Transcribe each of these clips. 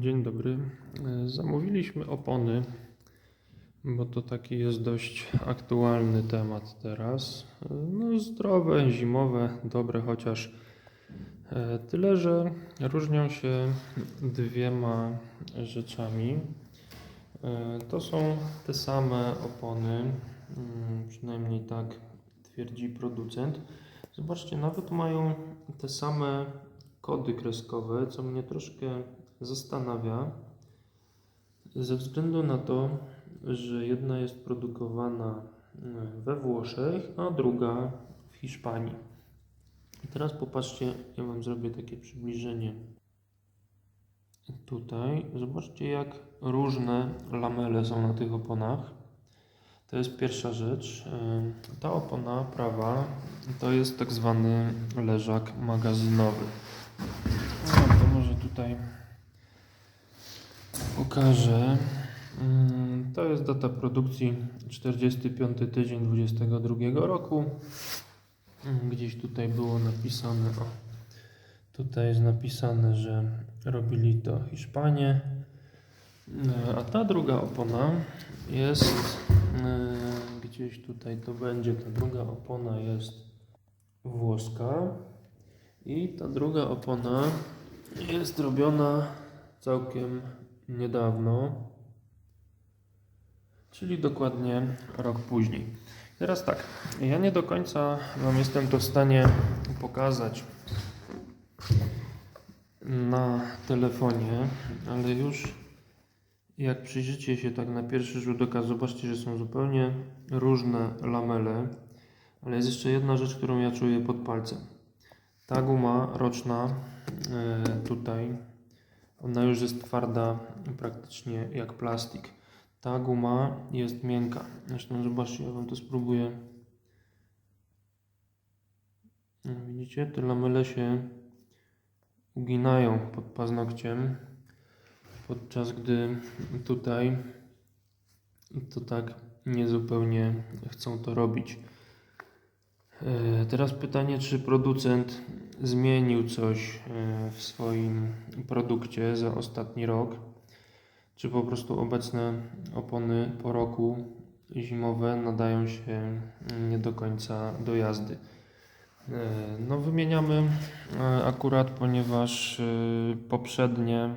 Dzień dobry. E, Zamówiliśmy opony, bo to taki jest dość aktualny temat teraz. E, No, zdrowe, zimowe, dobre, chociaż e, tyle, że różnią się dwiema rzeczami. To są te same opony, mm, przynajmniej tak twierdzi producent. Zobaczcie, nawet mają te same kody kreskowe, co mnie troszkę zastanawia, ze względu na to, że jedna jest produkowana e, we Włoszech, a druga w Hiszpanii. I teraz popatrzcie, ja Wam zrobię takie przybliżenie. Tutaj zobaczcie, jak różne lamele są na tych oponach. To jest pierwsza rzecz. E, Ta opona prawa to jest tak zwany leżak magazynowy. No, to może tutaj pokażę. Mm, To jest data produkcji 45 tydzień 22 roku. Mm, Gdzieś tutaj było napisane, o, tutaj jest napisane, że robili to Hiszpanie. E, A ta druga opona jest e, gdzieś tutaj to będzie. Ta druga opona jest włoska i ta druga opona jest robiona całkiem niedawno, czyli dokładnie rok później. Teraz tak, ja nie do końca Wam jestem to w stanie pokazać na telefonie, ale już jak przyjrzycie się tak na pierwszy rzut oka, zobaczcie, że są zupełnie różne lamele, ale jest jeszcze jedna rzecz, którą ja czuję pod palcem. Ta guma roczna e, tutaj, ona już jest twarda praktycznie jak plastik. Ta guma jest miękka. Zresztą zobaczcie, ja Wam to spróbuję. No, Widzicie, te lamele się uginają pod paznokciem, podczas gdy tutaj to tak niezupełnie chcą to robić. E, Teraz pytanie, czy producent zmienił coś e, w swoim produkcie za ostatni rok, czy po prostu obecne opony po roku zimowe nadają się nie do końca do jazdy. E, No wymieniamy e, akurat, ponieważ poprzednie,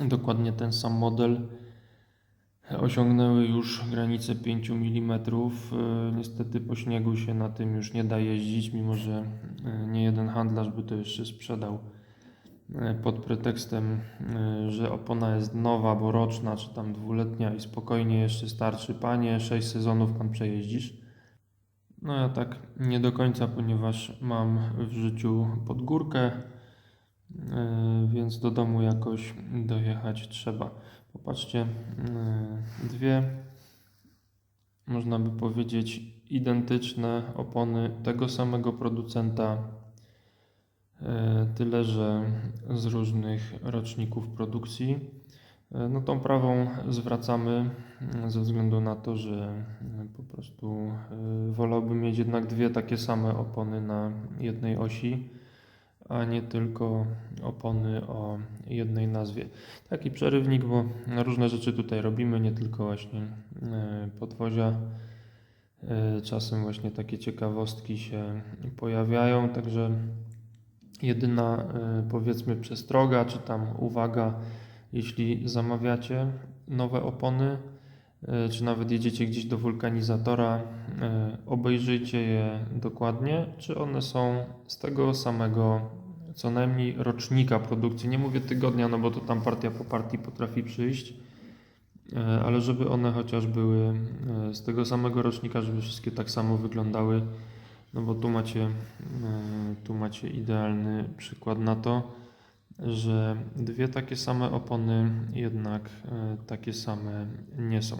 dokładnie ten sam model, osiągnęły już granicę 5 mm. Niestety po śniegu się na tym już nie da jeździć, mimo że e, nie jeden handlarz by to jeszcze sprzedał e, pod pretekstem, e, że opona jest nowa, bo roczna czy tam dwuletnia i spokojnie jeszcze starczy. Panie, 6 sezonów pan przejeździsz. No ja tak nie do końca, ponieważ mam w życiu pod górkę, e, więc do domu jakoś dojechać trzeba. Popatrzcie, e, dwie, można by powiedzieć, identyczne opony tego samego producenta, e, tyle że z różnych roczników produkcji. E, No tą prawą zwracamy ze względu na to, że po prostu wolałbym mieć jednak dwie takie same opony na jednej osi, a nie tylko opony o jednej nazwie. Taki przerywnik, bo różne rzeczy tutaj robimy, nie tylko właśnie e, podwozia. E, Czasem właśnie takie ciekawostki się pojawiają, także jedyna e, powiedzmy przestroga, czy tam uwaga, jeśli zamawiacie nowe opony, czy nawet jedziecie gdzieś do wulkanizatora, e, obejrzyjcie je dokładnie, czy one są z tego samego co najmniej rocznika produkcji. Nie mówię tygodnia, no bo to tam partia po partii potrafi przyjść, e, ale żeby one chociaż były e, z tego samego rocznika, żeby wszystkie tak samo wyglądały, no bo tu macie, e, tu macie idealny przykład na to że dwie takie same opony jednak e, takie same nie są.